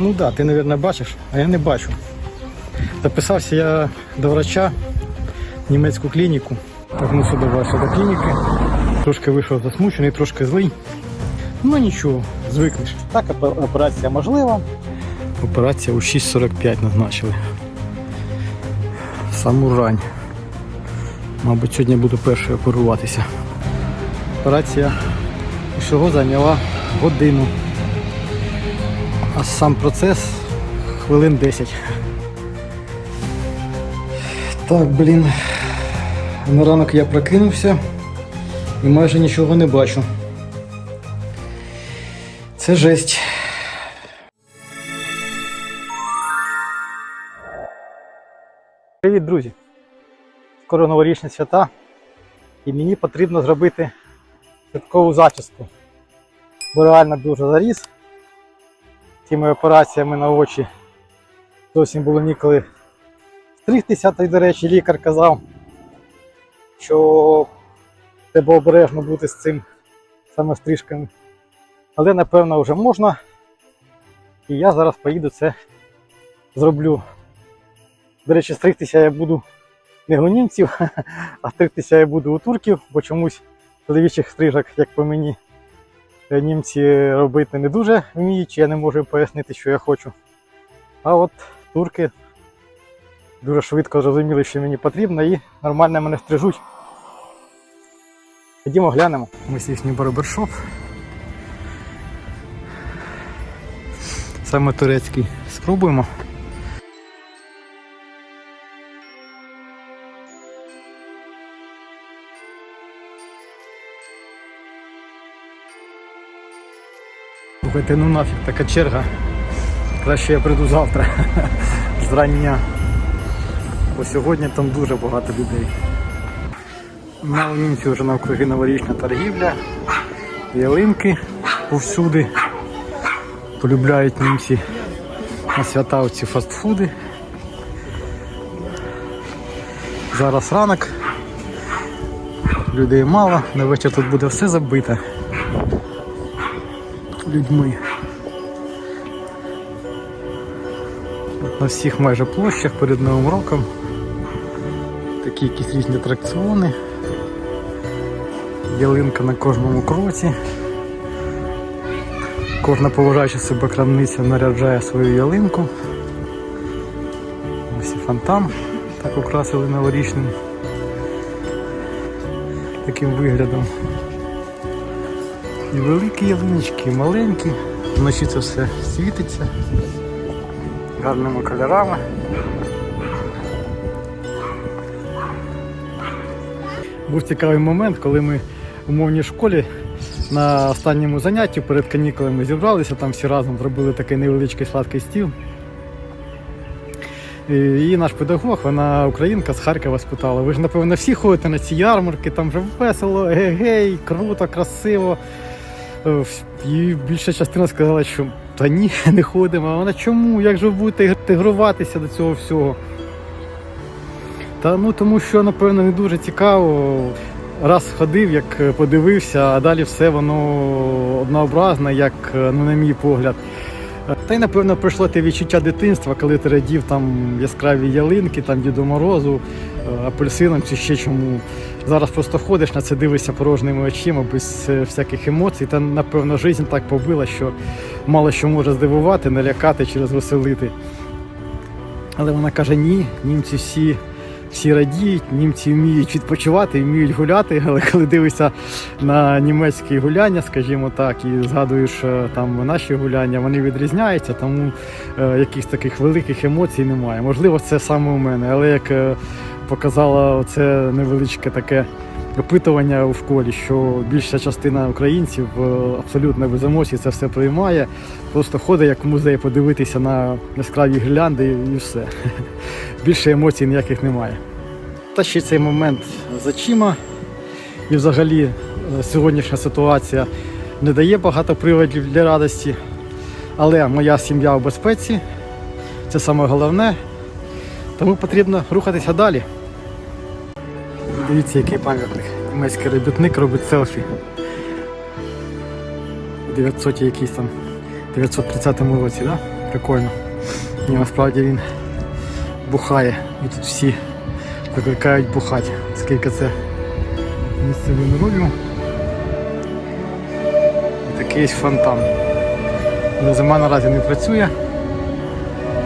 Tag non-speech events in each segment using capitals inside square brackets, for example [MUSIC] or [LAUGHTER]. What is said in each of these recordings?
Ну так, да, ти, мабуть, бачиш, а я не бачу. Записався я до врача в німецьку клініку. Вернувся до вашої до клініки. Трошки вийшов засмучений, трошки злий. Ну нічого, звикнеш. Так, операція можлива. Операція у 6.45 назначили. Саму рань. Мабуть, сьогодні буду перший оперуватися. Операція всього зайняла годину. А сам процес хвилин 10. Так, блін. На ранок я прокинувся і майже нічого не бачу. Це жесть. Привіт, друзі! Скоро новорічні свята, і мені потрібно зробити святкову зачіску. Бо реально дуже заріс тими операціями на очі. Зовсім було ніколи стригтися, та й, до речі, лікар казав, що треба обережно бути з цим саме стрижками. Але напевно вже можна. І я зараз поїду це зроблю. До речі, стригтися я буду не у німців, [LAUGHS] а стригтися я буду у турків, бо чомусь чоловічих стрижок, як по мені, німці робити не дуже вміють, я не можу пояснити, що я хочу. А от турки дуже швидко зрозуміли, що мені потрібно, і нормально мене стрижуть. Ходімо глянемо. Ось їхній барбершоп. Саме турецький. Спробуємо. Слухайте, ну нафіг така черга. Краще я прийду завтра. [LAUGHS] Зрання. Бо сьогодні там дуже багато людей. На німці вже навкруги новорічна торгівля, ялинки повсюди. Полюбляють німці на свята оці фастфуди. Зараз ранок. Людей мало, на вечір тут буде все забите людьми. На всіх майже площах перед Новим роком. Такі якісь різні атракціони. Ялинка на кожному кроці. Кожна поважаюча себе крамниця наряджає свою ялинку. Ось і фонтан так украсили новорічним таким виглядом. І великі ялиночки, і маленькі. Вночі це все світиться гарними кольорами. Був цікавий момент, коли ми у мовній школі на останньому занятті перед канікулами зібралися, там всі разом зробили такий невеличкий сладкий стіл. І наш педагог, вона українка з Харкова спитала, ви ж напевно всі ходите на ці ярмарки, там вже весело, гей, круто, красиво. Е, І більша частина сказала, що та ні, [LAUGHS] не ходимо. А вона чому? Як же ви будете інтегруватися до цього всього? Та ну тому що, напевно, не дуже цікаво. Раз ходив, як подивився, а далі все воно однообразне, як ну, на мій погляд. Та й напевно пройшло те відчуття дитинства, коли ти радів там яскраві ялинки, там Діду Морозу, е, апельсинам чи ще чому. Зараз просто ходиш на це, дивишся порожніми очима, без е, всяких емоцій. Та напевно життя так побила, що мало що може здивувати, налякати чи розвеселити. Але вона каже: ні, німці всі. Всі радіють, німці вміють відпочивати, вміють гуляти, [LAUGHS] але коли дивишся на німецькі гуляння, скажімо так, і згадуєш е, там наші гуляння, вони відрізняються, тому е, якихось таких великих емоцій немає. Можливо, це саме у мене, але як показало це невеличке таке опитування у школі, що більша частина українців е, абсолютно без емоцій це все приймає, просто ходить як в музей подивитися на яскраві гірлянди і все. [LAUGHS] Більше емоцій ніяких немає. Та ще цей момент з очима. І взагалі е, сьогоднішня ситуація не дає багато приводів для радості. Але моя сім'я в безпеці, це саме головне. Тому потрібно рухатися далі. Дивіться, який пам'ятник. Німецький робітник робить селфі. У 900 якийсь там 930 році. Да? Прикольно. Ні, насправді він бухає. І тут всі закликають бухати. Скільки це місце винорулю. І такий фонтан. Зима наразі не працює,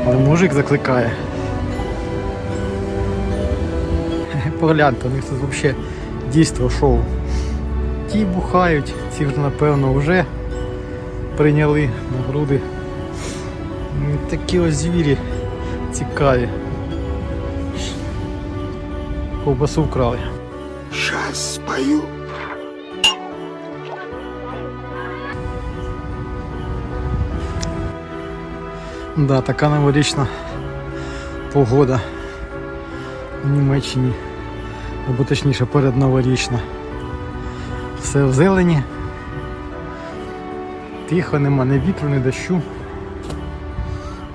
але мужик закликає. Погляньте, у них тут взагалі дійство шоу. Ті бухають, ці вже напевно вже прийняли на груди. Ну, Такі ось звірі цікаві. Ковбасу вкрали. Сейчас спою. Да, така новорічна погода в Німеччині. Або точніше передноворічна. Все в зелені. Тихо, нема ні вітру, ні дощу.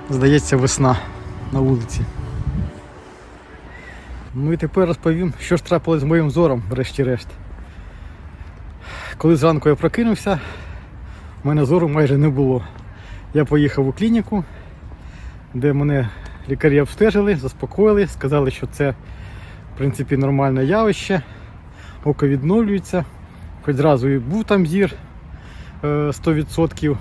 Здається, весна на вулиці. Ну і тепер розповім, що ж трапилось з моїм зором, врешті-решт. Коли зранку я прокинувся, у мене зору майже не було. Я поїхав у клініку, де мене лікарі обстежили, заспокоїли, сказали, що це в принципі нормальне явище, око відновлюється. Хоч зразу і був там зір е, 100%.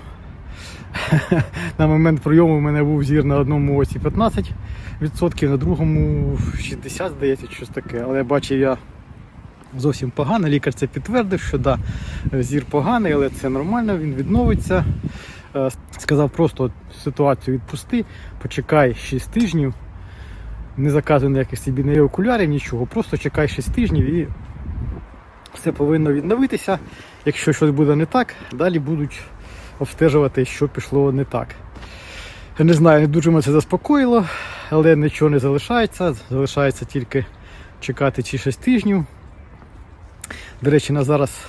[LAUGHS] На момент прийому у мене був зір на одному оці 15%, на другому 60%, здається, щось таке. Але бачив я зовсім погано. Лікар це підтвердив, що да, зір поганий, але це нормально, він відновиться. Е, Сказав просто ситуацію відпусти, почекай 6 тижнів, не заказуй ніяких собі не окулярів, нічого, просто чекай 6 тижнів і все повинно відновитися. Якщо щось буде не так, далі будуть обстежувати, що пішло не так. Не знаю, не дуже мене це заспокоїло, але нічого не залишається. Залишається тільки чекати ці 6 тижнів. До речі, на зараз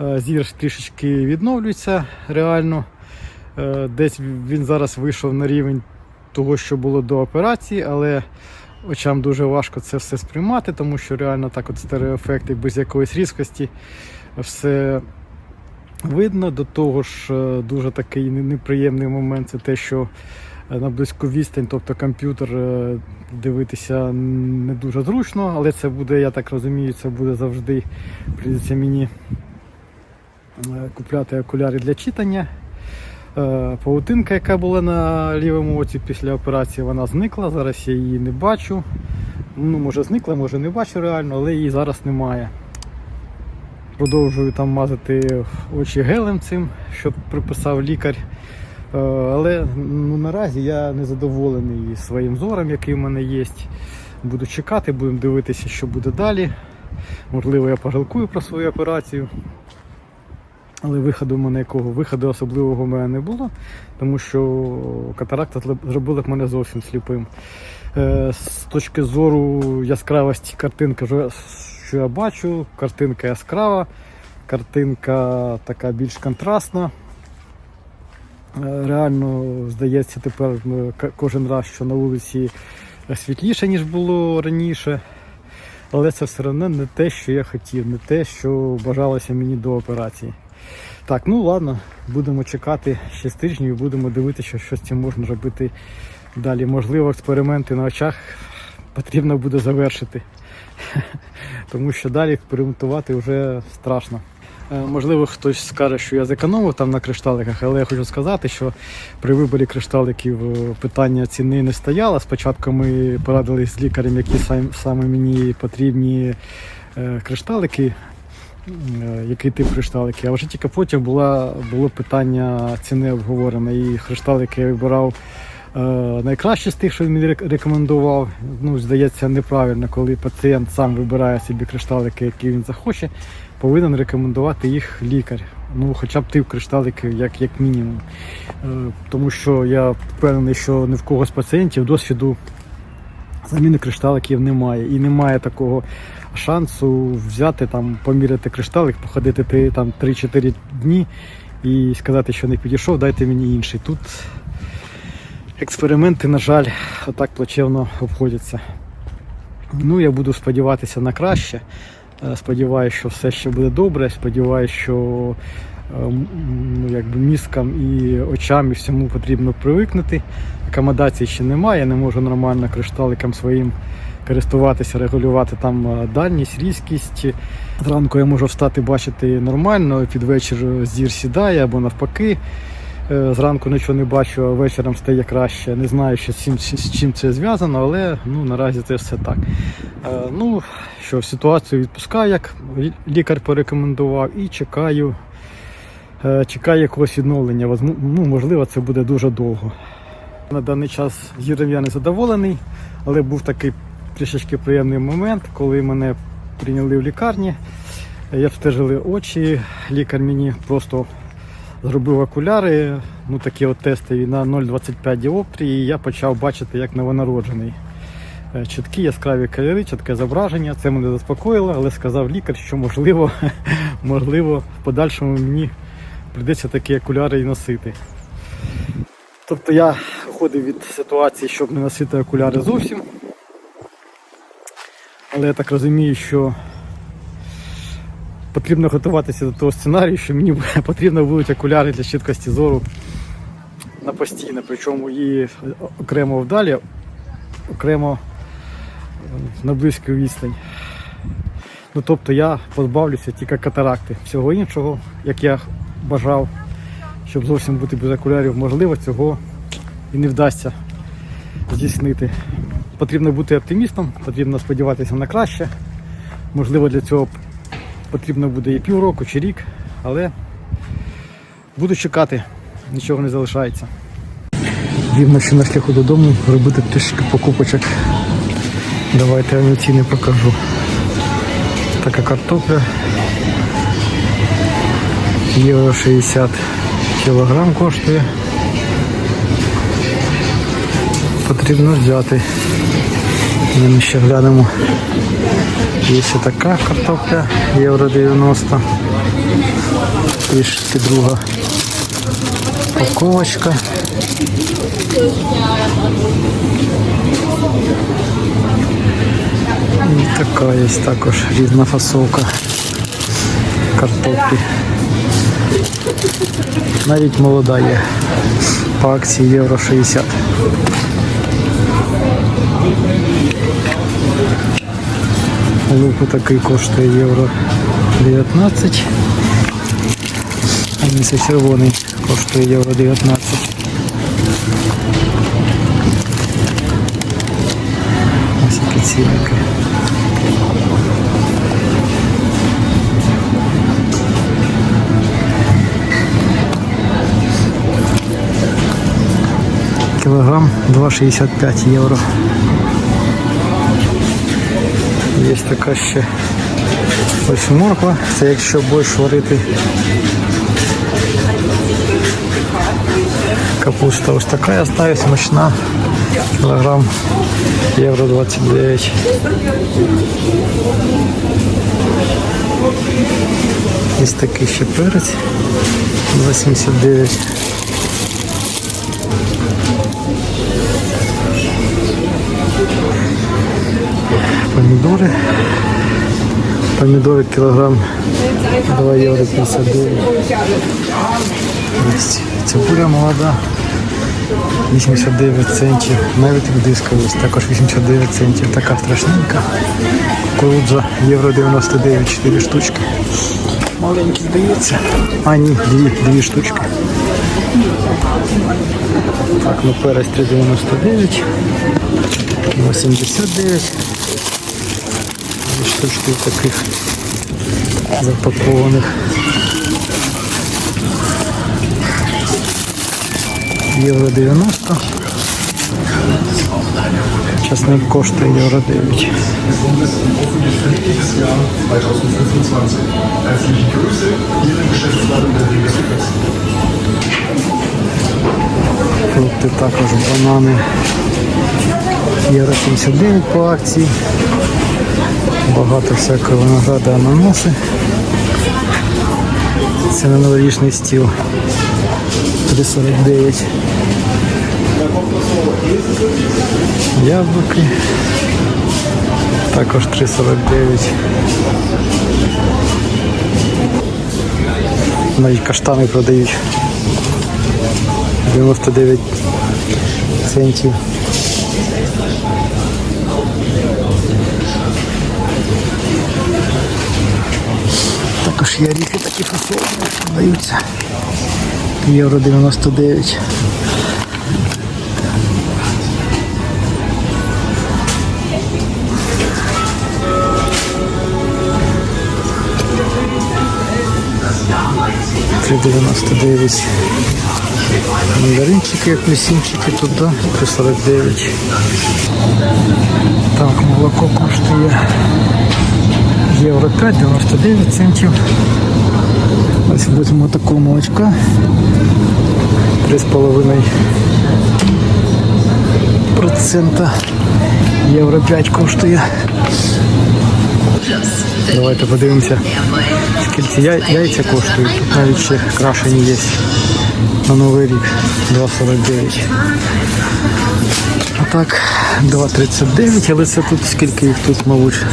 е, зір трішечки відновлюється реально. Е, Десь він зараз вийшов на рівень того, що було до операції, але очам дуже важко це все сприймати, тому що реально так от стереоефекти без якоїсь різкості все видно. До того ж, е, дуже такий неприємний момент це те, що е, на близьку відстань, тобто комп'ютер е, дивитися не дуже зручно, але це буде, я так розумію, це буде завжди. Прийдеться мені купляти окуляри для читання. Е, Павутинка, яка була на лівому оці після операції, вона зникла. Зараз я її не бачу. Ну, може зникла, може не бачу реально, але її зараз немає. Продовжую там мазати очі гелем цим, що приписав лікар. Е, Але ну, наразі я не задоволений своїм зором, який в мене є. Буду чекати, будемо дивитися, що буде далі. Можливо, я пожалкую про свою операцію. Але виходу в мене якого виходу особливого в мене не було, тому що катаракта зробила мене зовсім сліпим. Е, З точки зору яскравості картинки, що я- бачу, картинка яскрава, картинка така більш контрастна. Е, Реально здається тепер е, кожен раз, що на вулиці світліше, ніж було раніше. Але це все одно не те, що я хотів, не те, що бажалося мені до операції. Так, ну ладно, будемо чекати 6 тижнів будемо дивитися, що з цим можна робити далі. Можливо, експерименти на очах потрібно буде завершити. [LAUGHS] Тому що далі експериментувати вже страшно. Е, Можливо, хтось скаже, що я зекономив там на кришталиках, але я хочу сказати, що при виборі кришталиків е, питання ціни не стояло. Спочатку ми порадились з лікарем, які саме мені потрібні е, кришталики, який тип кришталики. А вже тільки потім була, було питання ціни обговорене. І кришталики я вибирав е, найкраще з тих, що він рекомендував. Ну, здається, неправильно, коли пацієнт сам вибирає собі кришталики, які він захоче, повинен рекомендувати їх лікар. Ну, хоча б тип кришталики, як, як мінімум. Е, Тому що я впевнений, що ні в кого з пацієнтів досвіду заміни кришталиків немає. І немає такого шансу взяти, там, поміряти кришталик, походити ти, там 3-4 дні і сказати, що не підійшов, дайте мені інший. Тут експерименти, на жаль, отак плачевно обходяться. Ну, я буду сподіватися на краще. Е, Сподіваюся, що все ще буде добре. Сподіваюся, що ну, якби мізкам і очам і всьому потрібно привикнути. Акомодації ще немає, я не можу нормально кришталиком своїм користуватися, регулювати там е, дальність, різкість. Зранку я можу встати, бачити нормально, під вечір зір сідає або навпаки. Е, Зранку нічого не бачу, а вечором стає краще. Не знаю, що з чим, з чим це зв'язано, але ну, наразі це все так. Е, Ну, що ситуацію відпускаю, як лікар порекомендував, і чекаю, е, чекаю якогось відновлення. Ну, можливо, це буде дуже довго. На даний час зіром я не задоволений, але був такий трішечки приємний момент, коли мене прийняли в лікарні. Я обстежили очі, лікар мені просто зробив окуляри, ну такі от тестові на 0,25 діоптрії, і я почав бачити як новонароджений. Е, Чіткі яскраві кольори, чітке зображення. Це мене заспокоїло, але сказав лікар, що можливо, [LAUGHS] можливо, в подальшому мені прийдеться такі окуляри і носити. Тобто я виходив від ситуації, щоб не носити окуляри зовсім. Але я так розумію, що потрібно готуватися до того сценарію, що мені [LAUGHS] потрібно будуть окуляри для чіткості зору на постійно, причому і окремо вдалі, окремо е, на близьку відстань. Ну тобто я позбавлюся тільки катаракти. Всього іншого, як я бажав, щоб зовсім бути без окулярів, можливо, цього і не вдасться здійснити. Потрібно бути оптимістом, потрібно сподіватися на краще. Можливо, для цього потрібно буде і півроку, чи рік, але буду чекати, нічого не залишається. Рівно ще на шляху додому робити трішки покупочок. Давайте я вам ціни покажу. Така картопля. Євро 60 кілограм коштує. Потрібно взяти. Ми ще глянемо. Є ще така картопля, євро 90. І ще друга упаковочка. І така є також різна фасовка картоплі. Навіть молода є. По акції євро 60. Лук такий коштує євро 19. А місце червоний коштує євро 19. Ось такі цінники. Кілограм 2,65 євро. Є така ще ось морква. Це якщо будеш варити капуста ось така я знаю, смачна. Кілограм євро 29. Є такий ще перець 2,79. Помідори. Помідори кілограм 2 євро 59. Цибуля молода. 89 центів. Навіть ось також 89 центів. Така страшненька. Кукурудза євро 99, 4 штучки. Маленькі здається. А ні, дві, дві штучки. Так, ну перець 3,99. 89. Дві таких запакованих. Євро 90. Часник коштує євро 9. Фрукти також банани. Євро 79 по акції. Багато всякого винограду ананаси. Це на новорічний стіл. 3,49. Яблуки. Також 3,49. навіть каштани продають. 99 центів. Також є оріхи такі фасовані, продаються. Євро 99. Три 99. Мандаринчики, апельсинчики тут, да? 349. Так, молоко коштує євро 5, 99 центів. Ось візьмемо такого молочка. 3,5 процента. Євро 5 коштує. Давайте подивимося, скільки яйця коштують. Тут навіть ще крашені є на Новий рік 2,49. А так, 2,39, але це тут скільки їх тут, мабуть,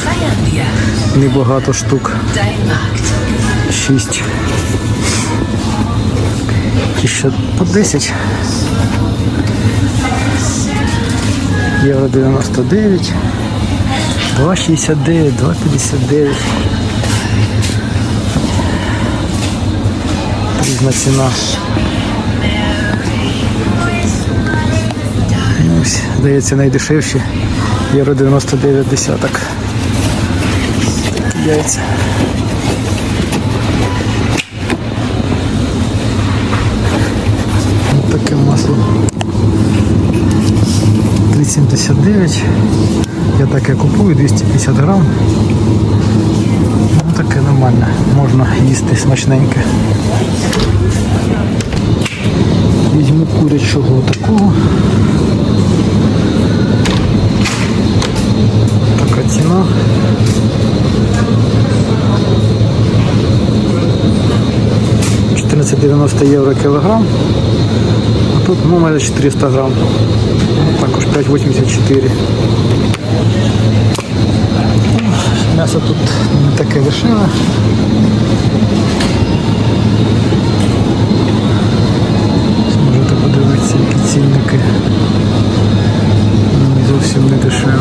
небагато штук. 6. І ще по 10. Євро 99. 2,69, 2,59. Різна ціна. Здається, найдешевші. Євро 99 десяток. Яйця. Таке масло. 3,79. Я таке купую 250 грам. Ну таке нормально. Можна їсти смачненьке. Візьму курячого такого. Ціна. «14,90 євро кілограм. А тут ну, майже 400 грам. Також 5,84. М'ясо тут не таке дешеве. Можете подивитися, які цінники. Зовсім не дешеве.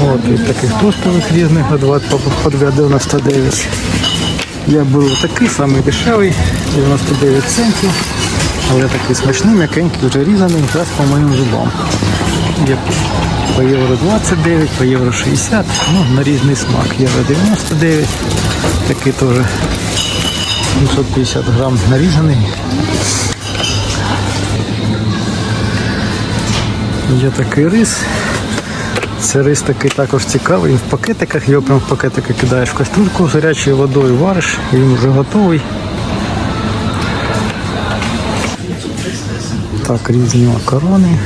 Ну, От, і таких тостових різних на 20 по по 2,99. Я беру такий самий дешевий, 99 центів. Але такий смачний, м'якенький, вже різаний, якраз по моїм зубам. Є по євро 29, по євро 60, ну, на різний смак. Євро 99, такий теж 750 грам нарізаний. Є такий рис. Це рис такий також цікавий. Він в пакетиках, його прямо в пакетики кидаєш в кастрюльку з гарячою водою, вариш, він вже готовий. Так, різні макарони.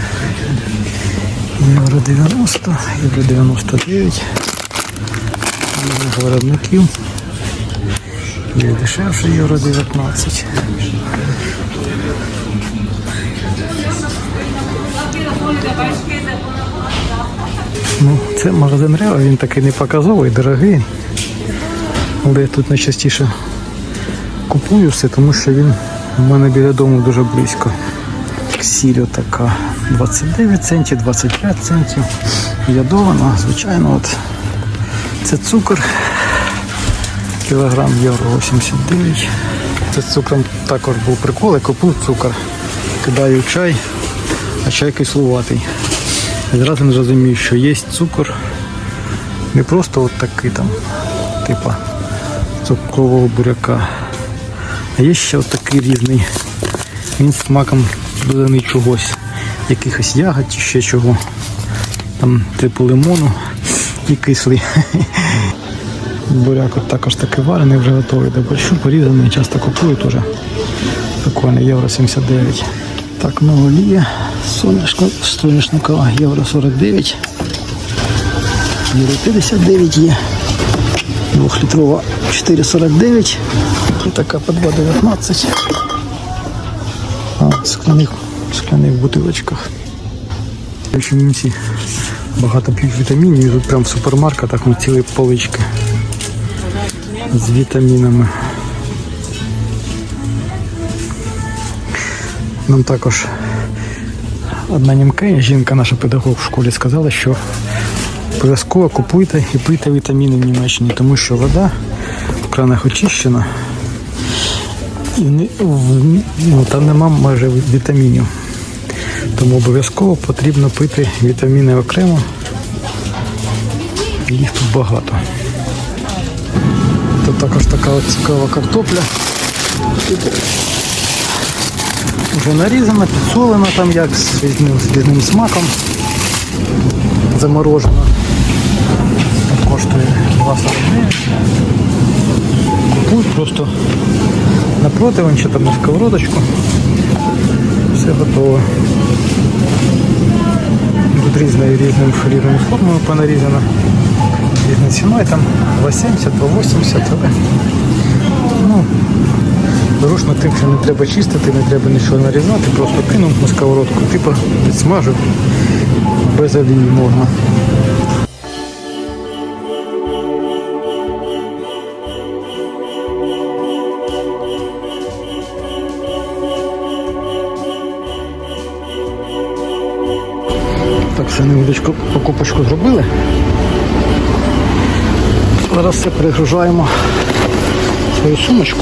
Євро 90, євро 99. Різних виробників. Є дешевше євро 19. Ну, це магазин Рео, він такий не показовий, дорогий. Але я тут найчастіше купую все, тому що він у мене біля дому дуже близько. Сіль така 29 центів, 25 центів. Ядована, звичайно, от це цукор. Кілограм євро 89. Це з цукром також був прикол, я купив цукор. Кидаю чай, а чай кислуватий. Зразу не розумію, що є цукор. Не просто от такий там, типа цукрового буряка. А є ще от такий різний. Він з смаком доданий чогось, якихось ягод чи ще чого. Там типу лимону і кислий. [LAUGHS] Буряк от також такий варений, вже готовий до борщу, порізаний, часто купую теж. Прикольно, євро 79. Так, ну олія, соняшко, соняшникова, євро 49. Євро 59 є. Двохлітрова 4,49. І така по 2,19. А скляних, скляних бутилочках. Общем, Багато п'ють вітамінів, і тут прям в супермаркетах цілі полички з вітамінами. Нам також одна німка, жінка, наша педагог в школі, сказала, що обов'язково купуйте і пийте вітаміни в Німеччині, тому що вода в кранах очищена і ну, там нема майже вітамінів. Тому обов'язково потрібно пити вітаміни окремо. Їх тут багато. Тут також така цікава картопля. Вже нарізана, підсолена там як з різним, з різним смаком. Заморожена. Коштує 2,49. Купуй просто на противень чи там на сковородочку. Все готово. Тут різною різним різними формами понарізано. Різною ціною там 2,70, 2,80. Але, ну, зручно тим, що не треба чистити, не треба нічого нарізати, просто кинув на сковородку, типу підсмажив, без олії можна. Так, все невеличку покупочку зробили. Зараз все перегружаємо свою сумочку.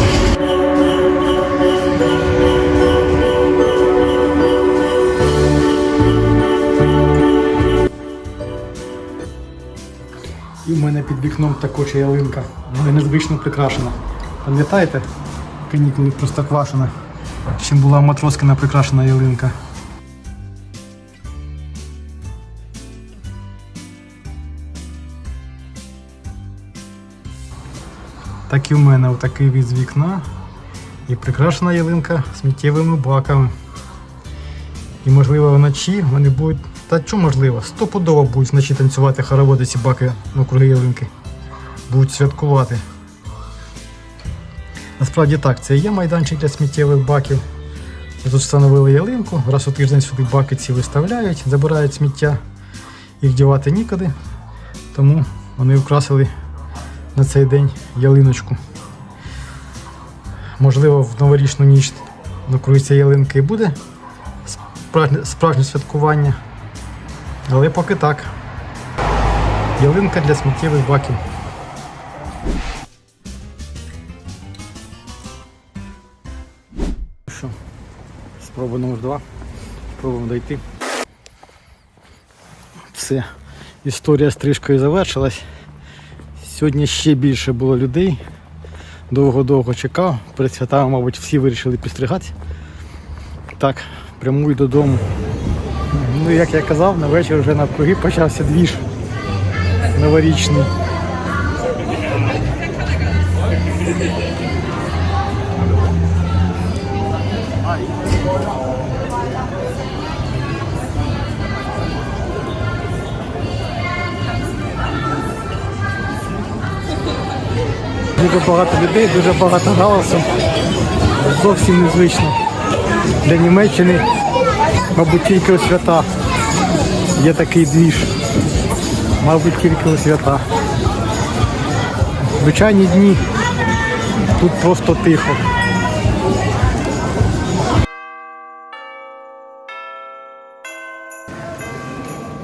В мене під вікном також ялинка. Вона незвично прикрашена. Пам'ятаєте? Канікули просто квашена. Чим була матроскина прикрашена ялинка. Так і в мене отакий від вікна. І прикрашена ялинка сміттєвими баками. І можливо вночі вони будуть. Та що можливо? Стопудово будуть вночі танцювати хороводи ці баки навкруги ялинки. Будуть святкувати. Насправді так, це є майданчик для сміттєвих баків. Тут встановили ялинку, раз у тиждень сюди баки ці виставляють, забирають сміття, їх дівати нікуди. Тому вони украсили на цей день ялиночку. Можливо, в новорічну ніч навкруги цієї ялинки і буде справжнє святкування. Але поки так. Ялинка для сміттєвих баків. Що? Спроба номер два. Спробуємо дойти. Все. Історія з стрижкою завершилась. Сьогодні ще більше було людей. Довго-довго чекав. Перед святами, мабуть, всі вирішили підстригатися. Так, прямую додому. Ну, як я казав, на вечір вже навкруги почався двіж новорічний. Дуже багато людей, дуже багато галасу. Зовсім незвично. Для Німеччини, мабуть, тільки у свята є такий двіж. Мабуть, тільки у свята. Звичайні дні тут просто тихо.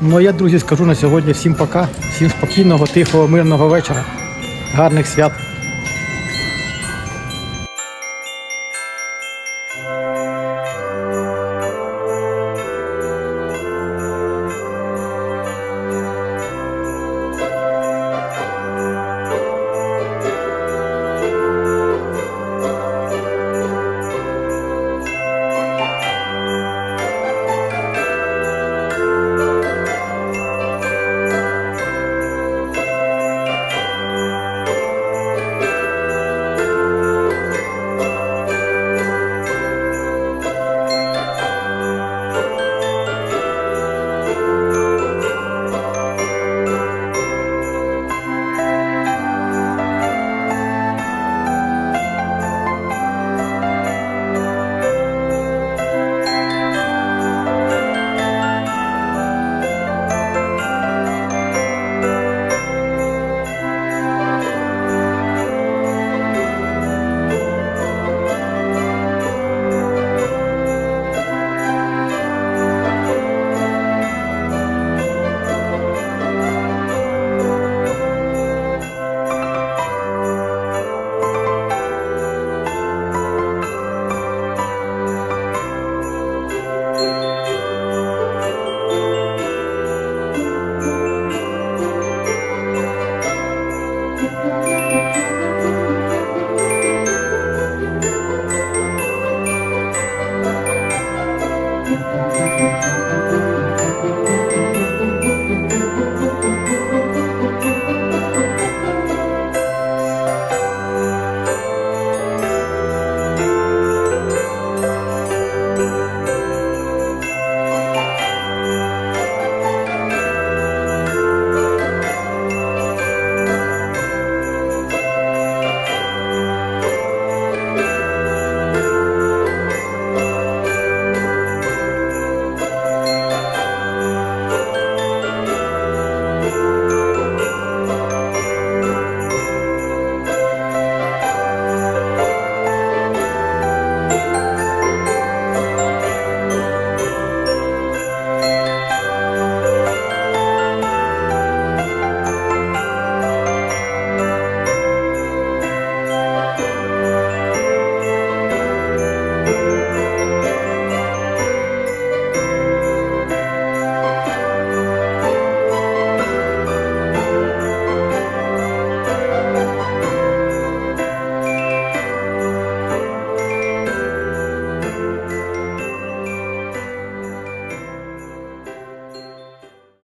Ну а я, друзі, скажу на сьогодні всім пока, всім спокійного, тихого, мирного вечора, гарних свят. Música